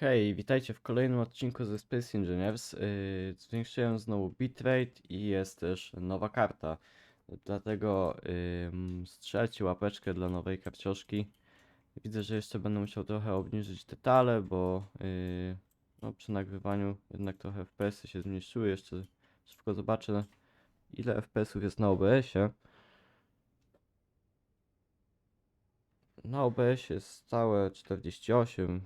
Hej, witajcie w kolejnym odcinku ze Space Engineers. Yy, zwiększyłem znowu bitrate i jest też nowa karta. Dlatego yy, strzelcie łapeczkę dla nowej karcioszki. Widzę, że jeszcze będę musiał trochę obniżyć detale, bo yy, no, przy nagrywaniu jednak trochę FPS-y się zmniejszyły. Jeszcze szybko zobaczę ile FPS-ów jest na OBS-ie. Na OBS jest stałe 48,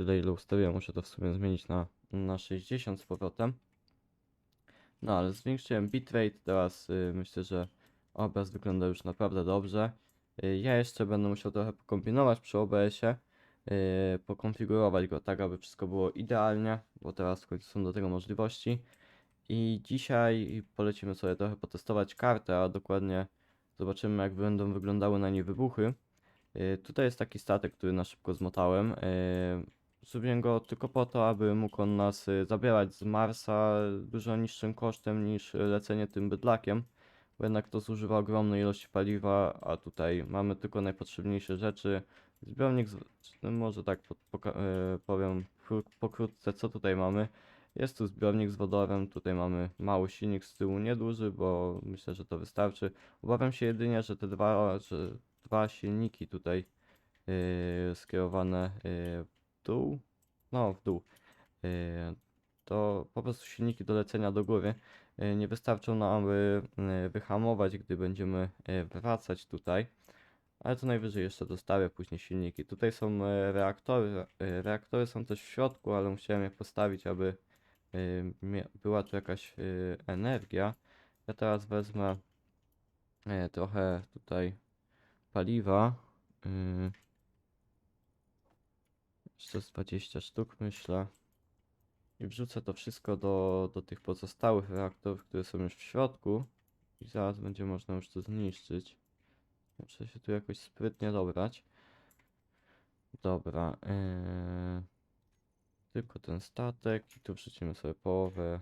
tyle ile ustawiłem, muszę to w sumie zmienić na, na 60 z powrotem. No ale zwiększyłem bitrate, teraz y, myślę, że obraz wygląda już naprawdę dobrze. Y, ja jeszcze będę musiał trochę pokombinować przy OBS-ie, y, pokonfigurować go tak, aby wszystko było idealnie, bo teraz w końcu są do tego możliwości. I dzisiaj polecimy sobie trochę potestować kartę, a dokładnie zobaczymy jak będą wyglądały na niej wybuchy. Tutaj jest taki statek, który na szybko zmotałem. Y, Zrobiłem go tylko po to, aby mógł on nas y, zabierać z Marsa dużo niższym kosztem niż lecenie tym bydlakiem, bo jednak to zużywa ogromnej ilości paliwa, a tutaj mamy tylko najpotrzebniejsze rzeczy. Zbiornik, z... no może tak po, y, powiem kró- pokrótce, co tutaj mamy. Jest tu zbiornik z wodorem, tutaj mamy mały silnik z tyłu, nieduży, bo myślę, że to wystarczy. Obawiam się jedynie, że te dwa, że dwa silniki tutaj yy, skierowane yy, dół, no w dół, yy, to po prostu silniki do lecenia do góry yy, nie wystarczą nam, aby yy, wyhamować, gdy będziemy wracać tutaj. Ale to najwyżej jeszcze dostawię później silniki. Tutaj są reaktory. Reaktory są też w środku, ale musiałem je postawić, aby była tu jakaś energia. Ja teraz wezmę trochę tutaj paliwa. Yy, jeszcze z 20 sztuk myślę. I wrzucę to wszystko do, do tych pozostałych reaktorów, które są już w środku. I zaraz będzie można już to zniszczyć. Muszę się tu jakoś sprytnie dobrać. Dobra. Yy, tylko ten statek. I tu wrzucimy sobie połowę.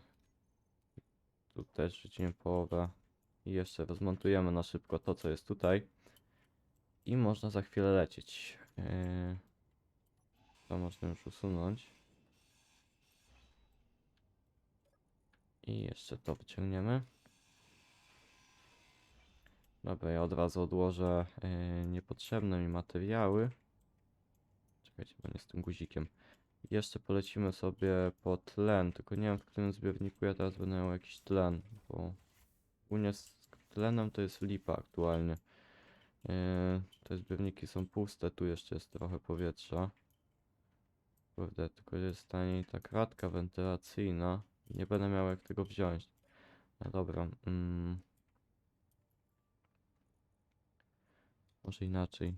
Tu też wrzucimy połowę. I jeszcze rozmontujemy na szybko to, co jest tutaj. I można za chwilę lecieć. Yy, to można już usunąć. I jeszcze to wyciągniemy. Dobra, ja od razu odłożę yy, niepotrzebne mi materiały. Czekajcie, bo nie z tym guzikiem. Jeszcze polecimy sobie po tlen, tylko nie wiem w którym zbiorniku ja teraz będę miał jakiś tlen, bo ogólnie z tlenem to jest lipa aktualnie. Yy, te zbiorniki są puste, tu jeszcze jest trochę powietrza. Kurde, tylko jest taniej ta kratka wentylacyjna. Nie będę miał jak tego wziąć. No dobra. Mm. Może inaczej.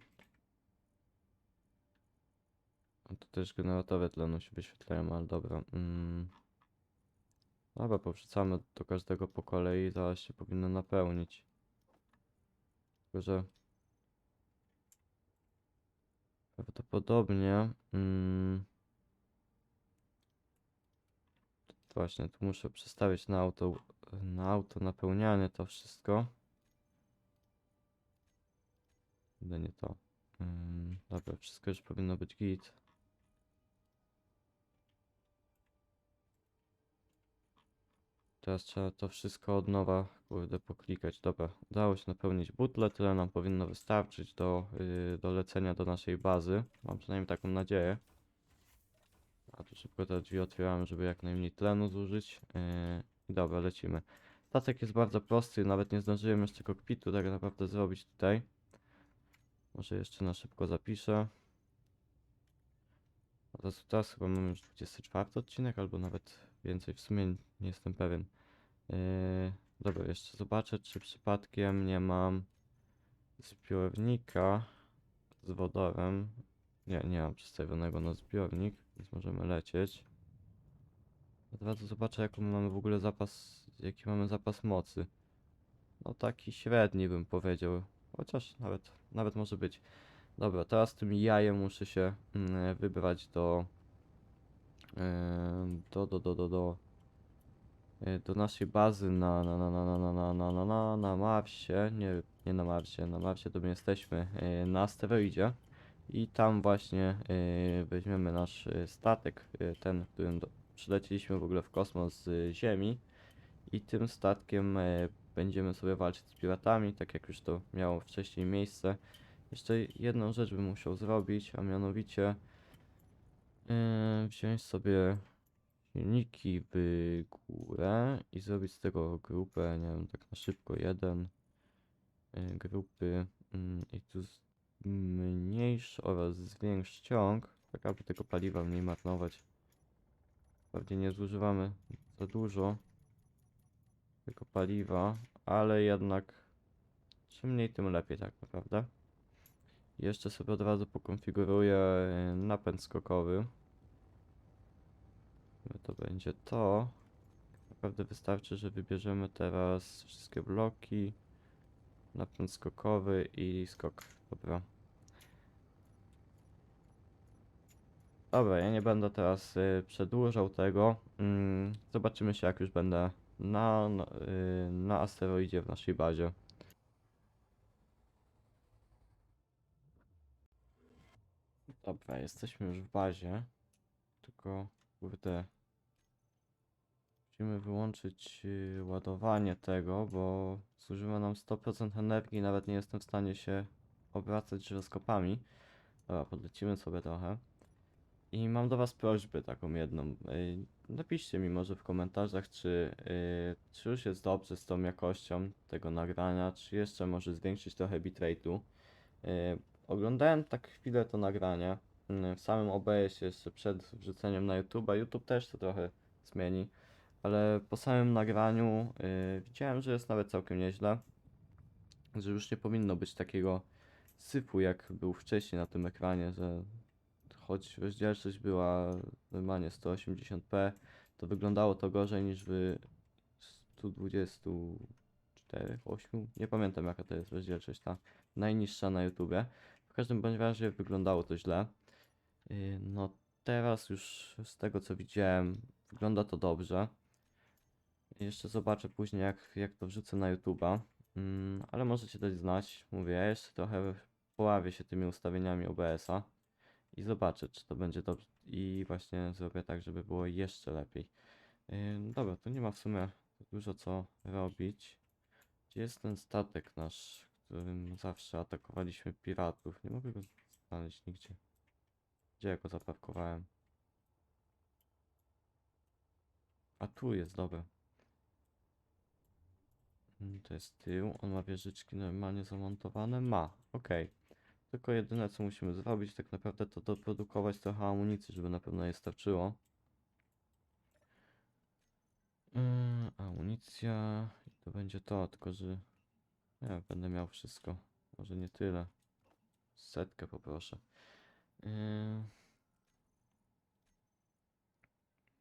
A to też generatory tlenu się wyświetlają, ale dobra. Mm. Dobra, powrzucamy do każdego po kolei, zaraz się powinno napełnić. Tylko, że prawdopodobnie mm, właśnie tu muszę przestawić na auto na auto napełnianie to wszystko. Chyba nie to. Mm, dobra, wszystko już powinno być git. Teraz trzeba to wszystko od nowa, kurde, poklikać. Dobra, udało się napełnić butlę, tyle nam powinno wystarczyć do, yy, do lecenia do naszej bazy. Mam przynajmniej taką nadzieję. A tu szybko te drzwi otwieramy, żeby jak najmniej tlenu zużyć. Yy, dobra, lecimy. Statek jest bardzo prosty, nawet nie zdążyłem jeszcze kokpitu tak naprawdę zrobić tutaj. Może jeszcze na szybko zapiszę. Teraz, teraz chyba mamy już 24 odcinek, albo nawet więcej, w sumie nie jestem pewien. Yy, dobra, jeszcze zobaczę, czy przypadkiem nie mam zbiornika z wodorem. Nie, nie mam przestawionego na zbiornik, więc możemy lecieć. Od zobaczę, jaką mamy w ogóle zapas, jaki mamy zapas mocy. No taki średni bym powiedział, chociaż nawet, nawet może być. Dobra, teraz tym jajem muszę się mm, wybrać do, do, do, do, do, do, e, do naszej bazy na, na, na, na, na, na, na, na, na, na, Marsie, nie, nie na Marsie, na Marsie to my jesteśmy, e, na asteroidzie. I tam właśnie y, weźmiemy nasz y, statek, y, ten, którym do, przylecieliśmy w ogóle w kosmos z Ziemi. I tym statkiem będziemy sobie walczyć z piratami, tak jak już to miało wcześniej miejsce. Jeszcze jedną rzecz bym musiał zrobić, a mianowicie wziąć sobie silniki w górę i zrobić z tego grupę, nie wiem, tak na szybko jeden grupy mm, i tu zmniejsz oraz zwiększ ciąg, tak aby tego paliwa mniej marnować. Wprawdzie nie zużywamy za dużo tego paliwa, ale jednak czym mniej tym lepiej tak naprawdę. Jeszcze sobie od razu pokonfiguruję napęd skokowy. To będzie to. Naprawdę wystarczy, że wybierzemy teraz wszystkie bloki, napęd skokowy i skok. Dobra. Dobra, ja nie będę teraz y, przedłużał tego. Mm, zobaczymy się jak już będę na, na, y, na asteroidzie w naszej bazie. Dobra, jesteśmy już w bazie. Tylko, kurde. Musimy wyłączyć y, ładowanie tego, bo zużywa nam 100% energii, nawet nie jestem w stanie się obracać żyroskopami. Dobra, podlecimy sobie trochę. I mam do Was prośbę taką jedną. Napiszcie mi może w komentarzach, czy, y, czy już jest dobrze z tą jakością tego nagrania, czy jeszcze może zwiększyć trochę bitrate'u. Y, Oglądałem tak chwilę to nagranie y, w samym OBS jeszcze przed wrzuceniem na YouTube'a. YouTube też to trochę zmieni, ale po samym nagraniu widziałem, że jest nawet całkiem nieźle. Że już nie powinno być takiego syfu jak był wcześniej na tym ekranie, że choć rozdzielczość była normalnie 180p, to wyglądało to gorzej niż w 124, 8, nie pamiętam jaka to jest rozdzielczość ta najniższa na YouTubie. W każdym bądź razie wyglądało to źle. Yy, No teraz już z tego co widziałem wygląda to dobrze. Jeszcze zobaczę później jak, jak to wrzucę na YouTube'a. Mm, ale możecie dać znać. Mówię, ja jeszcze trochę poławię się tymi ustawieniami OBS-a i zobaczę, czy to będzie dobrze. I właśnie zrobię tak, żeby było jeszcze lepiej. Yy, dobra, to nie ma w sumie dużo co robić. Gdzie jest ten statek nasz, którym zawsze atakowaliśmy piratów? Nie mogę go znaleźć nigdzie. Gdzie ja go zaparkowałem? A tu jest, dobra. Mm, To jest tył. On ma wieżyczki normalnie zamontowane? Ma, okej. Tylko jedyne co musimy zrobić tak naprawdę to doprodukować trochę amunicji, żeby na pewno je starczyło. Yy, amunicja i to będzie to, tylko że ja będę miał wszystko. Może nie tyle. Setkę poproszę. Yy.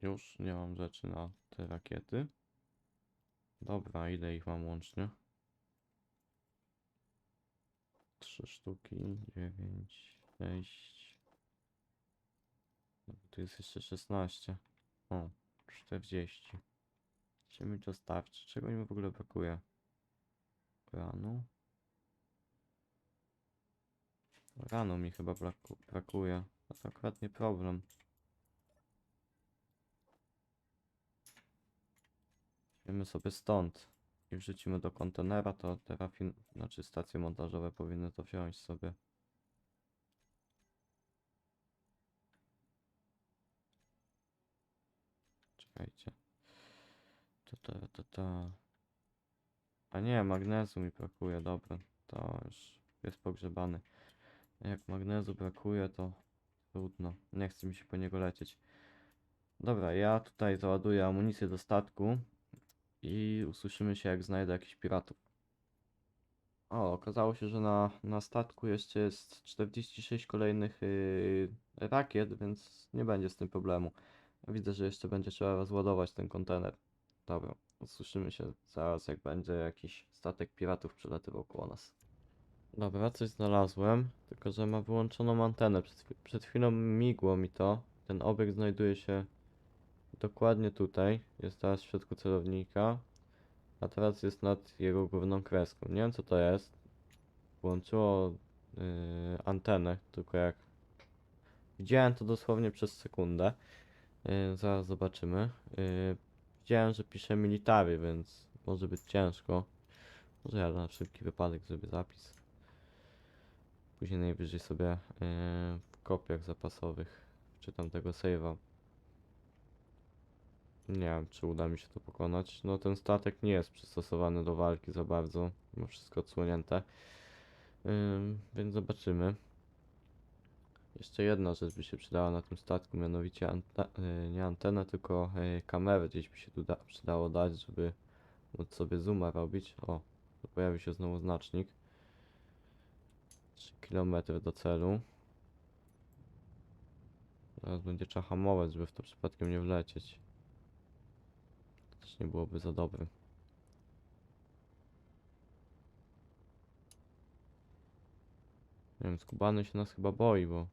Już nie mam rzeczy na te rakiety. Dobra, ile ich mam łącznie? Trzy sztuki, dziewięć, sześć. Tu jest jeszcze 16. O, 40. Czy mi to starczy? Czego mi w ogóle brakuje? Ranu? Ranu mi chyba braku brakuje. A to akurat nie problem. Wiemy sobie stąd i wrzucimy do kontenera, to te rafin... znaczy stacje montażowe powinny to wziąć sobie. Czekajcie. To, to, to, to. A nie, magnezu mi brakuje, dobra. To już jest pogrzebany. Jak magnezu brakuje, to trudno. Nie chce mi się po niego lecieć. Dobra, ja tutaj załaduję amunicję do statku i usłyszymy się jak znajdę jakichś piratów. O, okazało się, że na, na statku jeszcze jest 46 kolejnych yy, rakiet, więc nie będzie z tym problemu. Widzę, że jeszcze będzie trzeba rozładować ten kontener. Dobra, usłyszymy się zaraz jak będzie jakiś statek piratów przelatywał koło nas. Dobra, coś znalazłem, tylko że ma wyłączoną antenę. Przed, przed chwilą migło mi to. Ten obiekt znajduje się dokładnie tutaj. Jest teraz w środku celownika. A teraz jest nad jego główną kreską. Nie wiem co to jest. Włączyło yy, antenę, tylko jak Widziałem to dosłownie przez sekundę. Yy, zaraz zobaczymy. Yy, widziałem, że pisze military, więc może być ciężko. Może ja na wszelki wypadek zrobię zapis. Później najwyżej sobie yy, w kopiach zapasowych czytam tego save'a. Nie wiem, czy uda mi się to pokonać. No ten statek nie jest przystosowany do walki za bardzo. Ma wszystko odsłonięte. Więc zobaczymy. Jeszcze jedna rzecz by się przydała na tym statku, mianowicie ante y, nie antenę, tylko y, kamerę gdzieś by się tu da przydało dać, żeby móc sobie zooma robić. O, pojawi się znowu znacznik. 3 km do celu. Teraz będzie trzeba hamować, żeby w to przypadkiem nie wlecieć. Też nie byłoby za dobre. Nie wiem, skubany się nas chyba boi, bo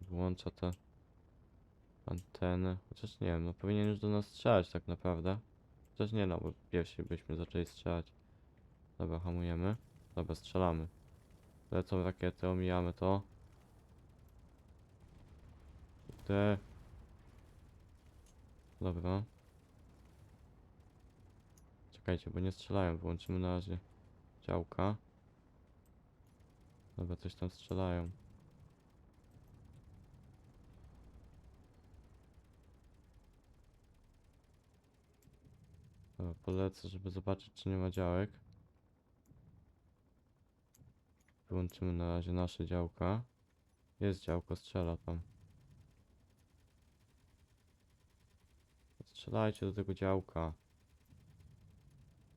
wyłącza te anteny. Chociaż nie wiem, no powinien już do nas strzelać tak naprawdę. Chociaż nie no, bo pierwsi byśmy zaczęli strzelać. Dobra, hamujemy. Dobra, strzelamy. Lecą rakiety, omijamy to. Te. Dobra. Czekajcie, bo nie strzelają. Wyłączymy na razie działka. Dobra, coś tam strzelają. Dobra, polecę, żeby zobaczyć, czy nie ma działek. Wyłączymy na razie nasze działka. Jest działko, strzela tam. Strzelajcie do tego działka.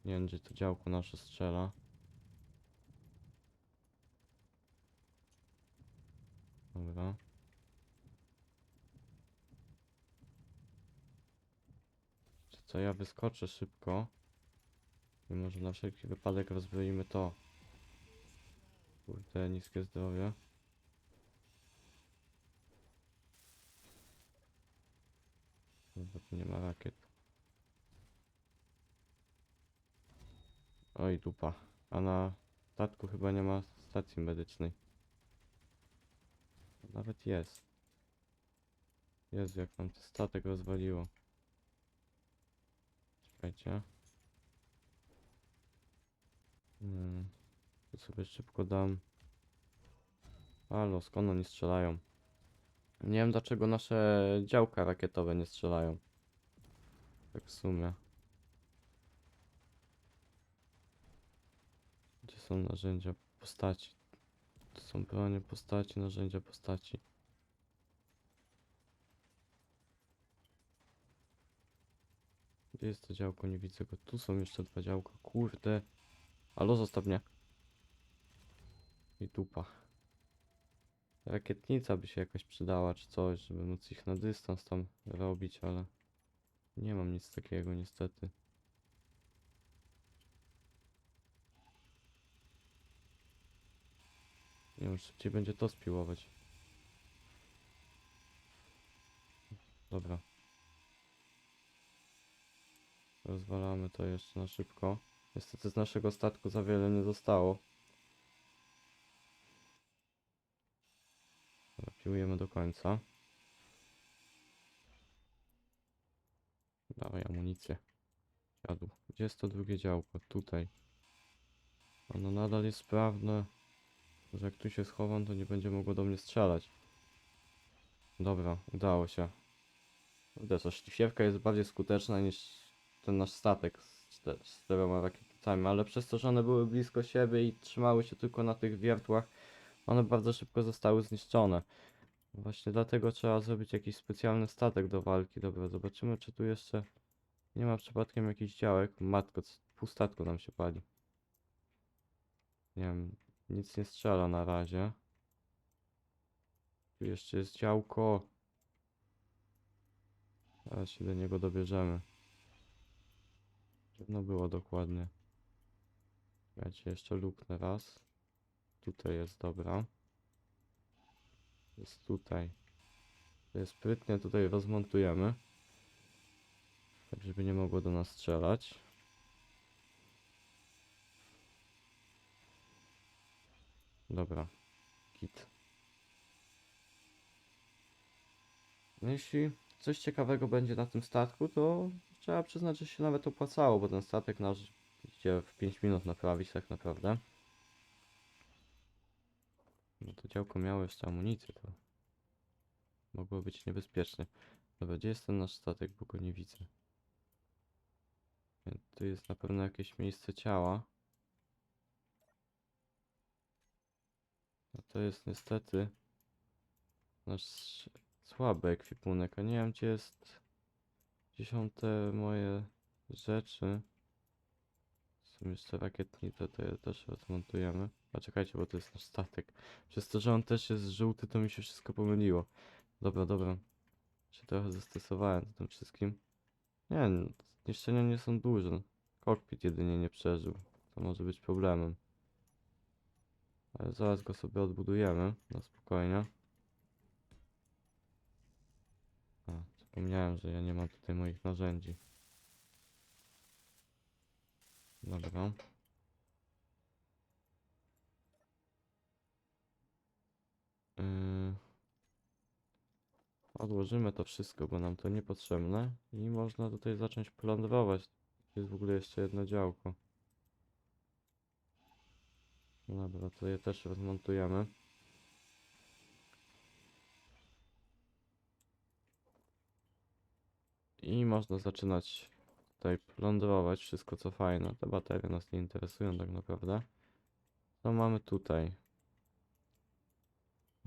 Nie wiem, gdzie to działko nasze strzela. Dobra. Czy co, ja wyskoczę szybko. I może na wszelki wypadek rozbroimy to. Kurde, niskie zdrowie. Dobra, tu nie ma rakiet. Oj, dupa. A na statku chyba nie ma stacji medycznej. Nawet jest. Jezu, jak nam statek rozwaliło. Czekajcie. Hmm. Tu sobie szybko dam. Halo, skąd oni strzelają? Nie wiem dlaczego nasze działka rakietowe nie strzelają. Tak w sumie. Gdzie są narzędzia postaci? To są bronie postaci, narzędzia postaci. Gdzie jest to działko? Nie widzę go. Tu są jeszcze dwa działka. Kurde. Alo, zostaw mnie. I dupa. Rakietnica by się jakaś przydała, czy coś, żeby móc ich na dystans tam robić, ale nie mam nic takiego niestety. Nie wiem, szybciej będzie to spiłować. Dobra. Rozwalamy to jeszcze na szybko. Niestety z naszego statku za wiele nie zostało. Piłujemy do końca. Dawaj amunicję. Jadł. Gdzie jest to drugie działko? Tutaj. Ono nadal jest sprawne. Że jak tu się schowam, to nie będzie mogło do mnie strzelać. Dobra, udało się. Kurde, ta szlifierka jest bardziej skuteczna niż ten nasz statek z, z czterema rakietami, ale przez to, że one były blisko siebie i trzymały się tylko na tych wiertłach, one bardzo szybko zostały zniszczone. Właśnie dlatego trzeba zrobić jakiś specjalny statek do walki. Dobra, zobaczymy, czy tu jeszcze nie ma przypadkiem jakichś działek. Matko, pół statku nam się pali. Nie wiem, nic nie strzela na razie. Tu jeszcze jest działko. Zaraz się do niego dobierzemy. Pewno było dokładnie. Słuchajcie, jeszcze luknę raz. Tutaj jest, dobra. Jest tutaj. To jest sprytnie tutaj rozmontujemy. Tak, żeby nie mogło do nas strzelać. Dobra. Kit. No jeśli coś ciekawego będzie na tym statku, to trzeba przyznać, że się nawet opłacało, bo ten statek nasz idzie w 5 minut naprawić tak naprawdę. No to działko miało jeszcze amunicję, to mogło być niebezpieczne. Dobra, gdzie jest ten nasz statek, bo go nie widzę. Tu jest na pewno jakieś miejsce ciała. No to jest niestety nasz słaby ekwipunek, a nie wiem gdzie jest dziesiąte moje rzeczy. Są jeszcze rakietnice, to je też rozmontujemy. A czekajcie, bo to jest nasz statek. Przez to, że on też jest żółty, to mi się wszystko pomyliło. Dobra, dobra. Się trochę zestresowałem z tym wszystkim. Nie, zniszczenia nie są duże. Kokpit jedynie nie przeżył. To może być problemem. Ale zaraz go sobie odbudujemy na spokojnie. A, zapomniałem, że ja nie mam tutaj moich narzędzi. Dobra. Yy, Odłożymy to wszystko, bo nam to niepotrzebne i można tutaj zacząć plądrować. Jest w ogóle jeszcze jedno działko. Dobra, to je też rozmontujemy. I można zaczynać tutaj plądrować wszystko co fajne. Te baterie nas nie interesują tak naprawdę. Co mamy tutaj?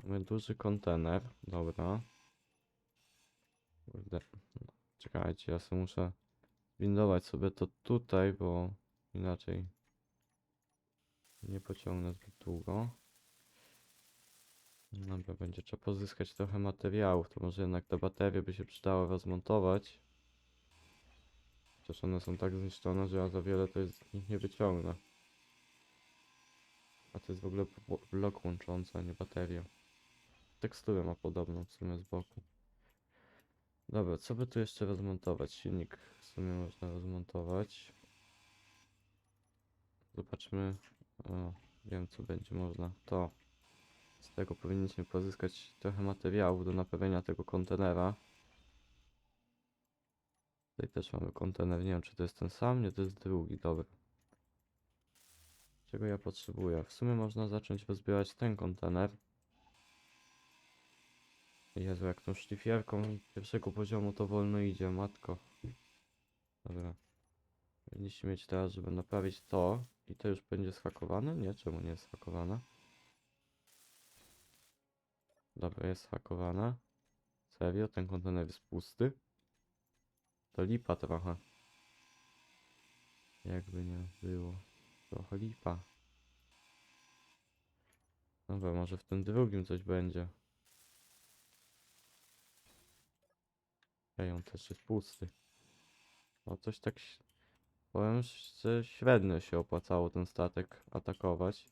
Mamy duży kontener, dobra. Kurde, czekajcie, ja sobie muszę windować sobie to tutaj, bo inaczej nie pociągnę zbyt długo. Dobra, będzie trzeba pozyskać trochę materiałów, to może jednak te baterie by się przydało rozmontować. Chociaż one są tak zniszczone, że ja za wiele to z nich nie wyciągnę. A to jest w ogóle blo- blok łączący, a nie bateria. Teksturę ma podobną w sumie z boku. Dobra, co by tu jeszcze rozmontować? Silnik w sumie można rozmontować. Zobaczmy. O, wiem co będzie można. To. Z tego powinniśmy pozyskać trochę materiałów do naprawienia tego kontenera. Tutaj też mamy kontener. Nie wiem, czy to jest ten sam? Nie, to jest drugi. Dobra. Czego ja potrzebuję? W sumie można zacząć rozbierać ten kontener. Jezu, jak tą szlifierką pierwszego poziomu to wolno idzie, matko. Dobra. Powinniśmy mieć teraz, żeby naprawić to. I to już będzie schakowane? Nie, czemu nie jest schakowane? Dobra, jest schakowane. Serio? Ten kontener jest pusty? To lipa trochę. Jakby nie było. Trochę lipa. Dobra, może w tym drugim coś będzie. Ej, on też jest pusty. No coś tak... Powiem, że średnio się opłacało ten statek atakować.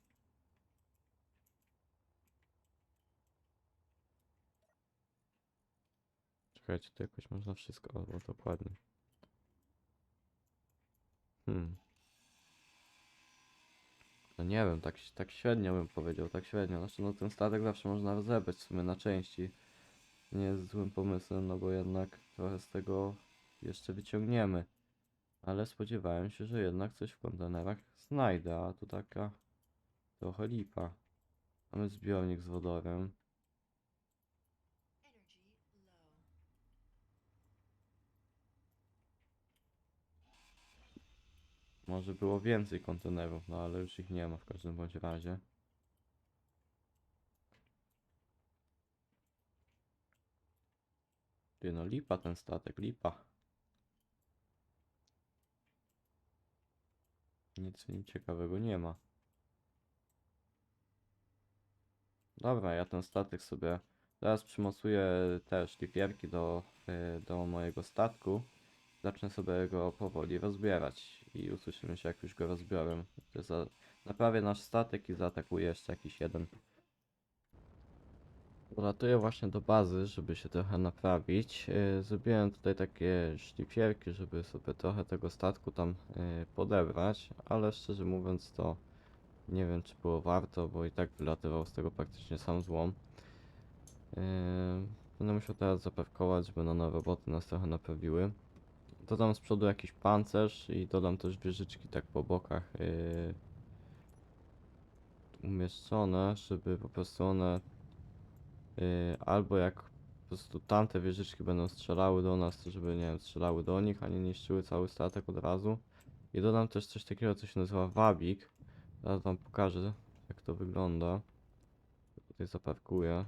Czekajcie, tu jakoś można wszystko, albo dokładnie. Hmm. No nie wiem, tak, tak średnio bym powiedział, tak średnio. Znaczy, no ten statek zawsze można rozebrać w sumie na części. Nie jest złym pomysłem, no bo jednak trochę z tego jeszcze wyciągniemy. Ale spodziewałem się, że jednak coś w kontenerach znajdę, a tu taka trochę lipa. Mamy zbiornik z wodorem. Może było więcej kontenerów, no ale już ich nie ma w każdym bądź razie. Ty no lipa ten statek, lipa. Nic w ciekawego nie ma. Dobra, ja ten statek sobie teraz przymocuję te szlifierki do, y, do mojego statku. Zacznę sobie go powoli rozbierać i usłyszymy się jak już go rozbiorę. Za, naprawię nasz statek i zaatakuję jeszcze jakiś jeden. Polatuję właśnie do bazy, żeby się trochę naprawić. Yy, Zrobiłem tutaj takie szlifierki, żeby sobie trochę tego statku tam yy, podebrać, ale szczerze mówiąc to nie wiem czy było warto, bo i tak wylatywał z tego praktycznie sam złom. Yy, Będę musiał teraz zapewkować, żeby na nowe boty nas trochę naprawiły. Dodam z przodu jakiś pancerz i dodam też wieżyczki tak po bokach umieszczone, żeby po prostu one albo jak po prostu tamte wieżyczki będą strzelały do nas, to żeby nie wiem, strzelały do nich, a nie niszczyły cały statek od razu. I dodam też coś takiego, co się nazywa wabik. Zaraz wam pokażę, jak to wygląda. Tutaj zaparkuję,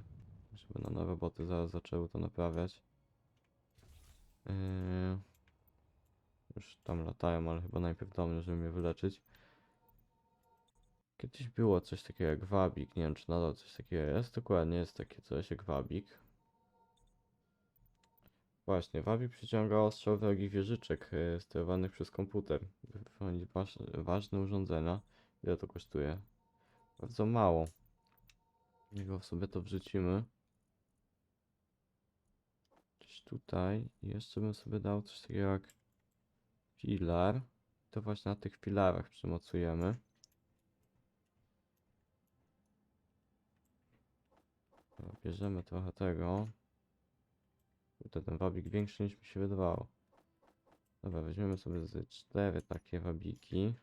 żeby na nowe boty zaraz zaczęły to naprawiać. Yy, już tam latają, ale chyba najpierw do mnie, żeby mnie wyleczyć. Kiedyś było coś takiego jak wabik, nie wiem czy nadal coś takiego jest. Dokładnie jest takie coś jak wabik. Właśnie, wabik przyciąga ostrzał wrogich wieżyczek yy, sterowanych przez komputer. ważne urządzenia. Ile to kosztuje? Bardzo mało. Niego sobie to wrzucimy. Gdzieś tutaj. Jeszcze bym sobie dał coś takiego jak filar. To właśnie na tych filarach przymocujemy. Bierzemy trochę tego. Kurde, ten wabik większy niż mi się wydawało. Dobra, weźmiemy sobie z cztery takie wabiki.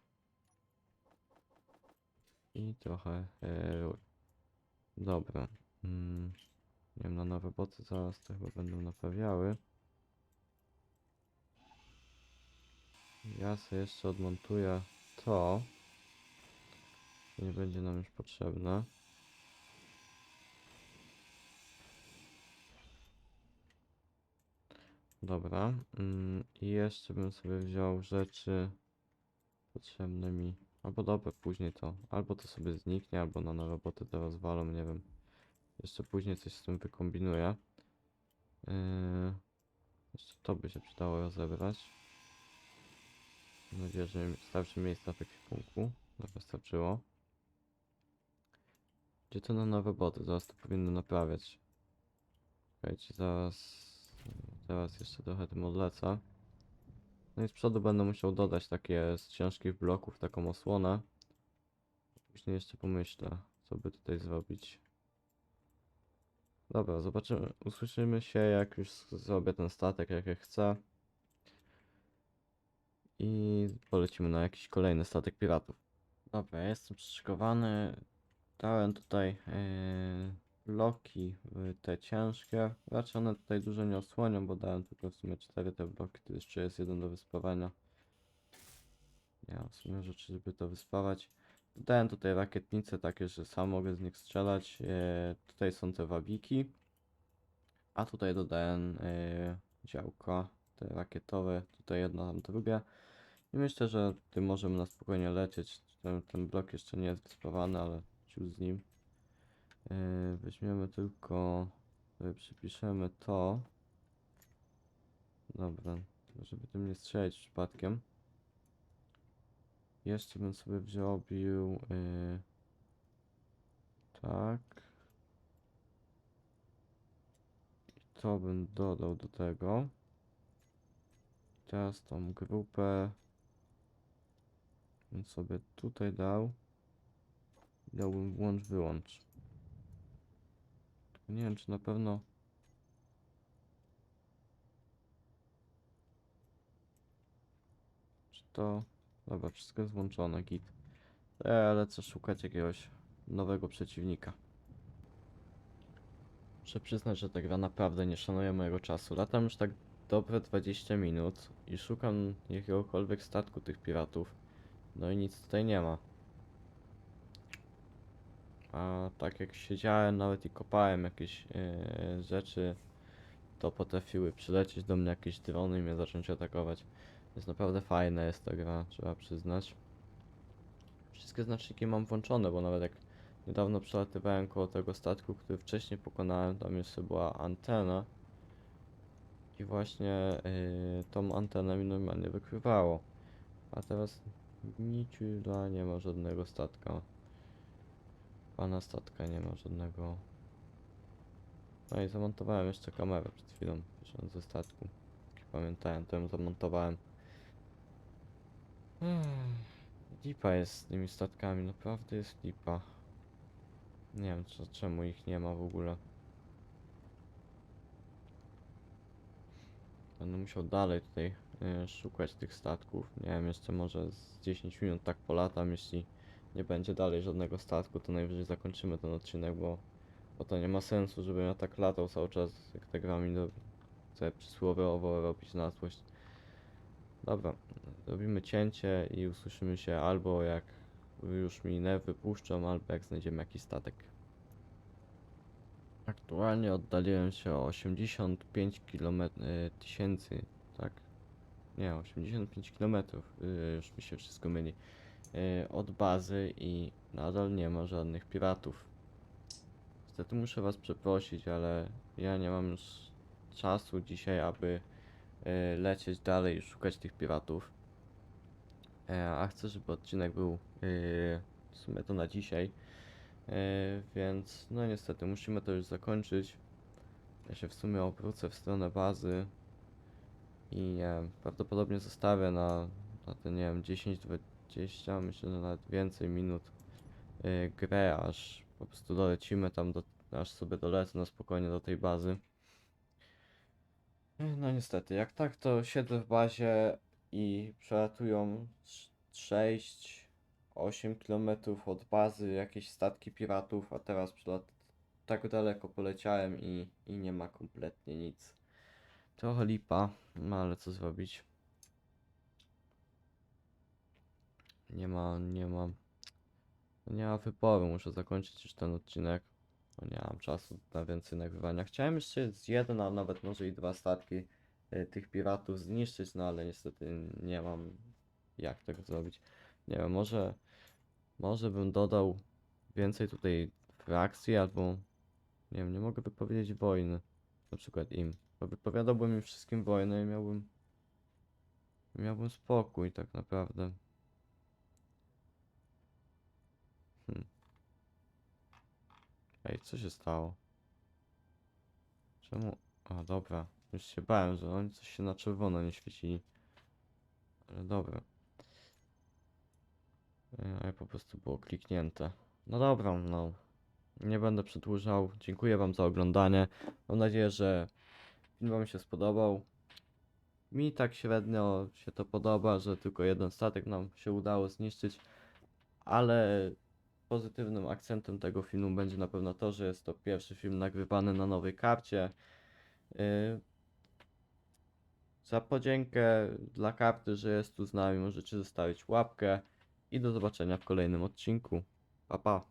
I trochę e, rur. Dobra. Mm, nie wiem, na nowe boty zaraz to chyba będą naprawiały. Ja sobie jeszcze odmontuję to. To nie będzie nam już potrzebne. Dobra. Mm, I jeszcze bym sobie wziął rzeczy potrzebne mi. Albo dobra, później to. Albo to sobie zniknie, albo na nowe boty to rozwalą, nie wiem. Jeszcze później coś z tym wykombinuję. Yy, jeszcze to by się przydało rozebrać. Mam nadzieję, że starczy miejsca w ekwipunku. No wystarczyło. Gdzie to na nowe boty? Zaraz to powinno naprawiać. Czekajcie, zaraz... Teraz jeszcze trochę tym odlecę. No i z przodu będę musiał dodać takie z ciężkich bloków, taką osłonę. Później jeszcze pomyślę, co by tutaj zrobić. Dobra, zobaczymy, usłyszymy się jak już zrobię ten statek, jak ja chcę. I polecimy na jakiś kolejny statek piratów. Dobra, jestem przyszykowany. Dałem tutaj yy, bloki w te ciężkie. Raczej one tutaj dużo nie osłonią, bo dałem tylko w sumie cztery te bloki, tu jeszcze jest jeden do wyspawania. Nie mam w sumie rzeczy, żeby to wyspawać. Dodałem tutaj rakietnice takie, że sam mogę z nich strzelać. E, tutaj są te wabiki. A tutaj dodałem e, działka, te rakietowe. Tutaj jedno, tam drugie. I myślę, że tym możemy na spokojnie lecieć. Ten, ten blok jeszcze nie jest wyspawany, ale ciut z nim. Yy, weźmiemy tylko, przypiszemy to. Dobra, żeby tym nie strzelić przypadkiem. Jeszcze bym sobie wziął, yy, tak. I to bym dodał do tego. Teraz tą grupę bym sobie tutaj dał. Dałbym włącz, wyłącz. Nie wiem, czy na pewno. Czy to. Dobra, wszystko jest włączone, git. E, lecę szukać jakiegoś nowego przeciwnika. Muszę przyznać, że ta gra naprawdę nie szanuje mojego czasu. Latam już tak dobre 20 minut i szukam jakiegokolwiek statku tych piratów. No i nic tutaj nie ma. A tak jak siedziałem nawet i kopałem jakieś e, rzeczy, to potrafiły przylecieć do mnie jakieś drony i mnie zacząć atakować. Więc naprawdę fajna jest ta gra, trzeba przyznać. Wszystkie znaczniki mam włączone, bo nawet jak niedawno przelatywałem koło tego statku, który wcześniej pokonałem, tam jeszcze była antena. I właśnie yy, tą antenę mi normalnie wykrywało. A teraz niciula nie ma żadnego statka. Pana statka nie ma żadnego. No i zamontowałem jeszcze kamerę przed chwilą, pisząc ze statku. Pamiętałem, to ją zamontowałem. Ech, Lipa jest z tymi statkami, naprawdę jest lipa. Nie wiem co, czemu ich nie ma w ogóle. Będę musiał dalej tutaj y, szukać tych statków. Nie wiem, jeszcze może z 10 minut tak polatam. Jeśli nie będzie dalej żadnego statku, to najwyżej zakończymy ten odcinek, bo, bo to nie ma sensu, żebym ja tak latał cały czas, jak te grami do chcę przysłowiowo robić na złość. Dobra, robimy cięcie i usłyszymy się albo jak już mi nerwy puszczą, albo jak znajdziemy jakiś statek. Aktualnie oddaliłem się o 85 km tysięcy, tak? Nie, 85 km, już mi się wszystko myli. Y, od bazy i nadal nie ma żadnych piratów. Niestety muszę was przeprosić, ale ja nie mam już czasu dzisiaj, aby y, lecieć dalej i szukać tych piratów. E, A chcę, żeby odcinek był y, w sumie to na dzisiaj. Więc no niestety musimy to już zakończyć. Ja się w sumie obrócę w stronę bazy i nie prawdopodobnie zostawię na, na te nie wiem 10-20, myślę, że nawet więcej minut y, grę, aż po prostu dolecimy tam, do, aż sobie dolecę na spokojnie do tej bazy. E, No niestety, jak tak to siedzę w bazie i przelatują 6 8 km od bazy jakieś statki piratów, a teraz przelat tak daleko poleciałem i, i nie ma kompletnie nic. Trochę lipa, no ale co zrobić? Nie ma, nie ma, nie ma wyboru, muszę zakończyć już ten odcinek, bo nie mam czasu na więcej nagrywania. Chciałem jeszcze z jeden, a nawet może i dwa statki y, tych piratów zniszczyć, no ale niestety nie mam jak tego zrobić. Nie wiem, może, może bym dodał więcej tutaj frakcji, albo nie wiem, nie mogę wypowiedzieć wojny, na przykład im, bo wypowiadałbym im wszystkim wojnę i miałbym, miałbym spokój tak naprawdę. Ej, co się stało? Czemu? A, dobra. Już się bałem, że oni coś się na czerwono nie świecili. Ale dobra. Ale po prostu było kliknięte. No dobra, no. Nie będę przedłużał. Dziękuję wam za oglądanie. Mam nadzieję, że film wam się spodobał. Mi tak średnio się to podoba, że tylko jeden statek nam się udało zniszczyć. Ale pozytywnym akcentem tego filmu będzie na pewno to, że jest to pierwszy film nagrywany na nowej karcie. Yy, Za podziękę dla karty, że jest tu z nami, możecie zostawić łapkę i do zobaczenia w kolejnym odcinku. Pa pa!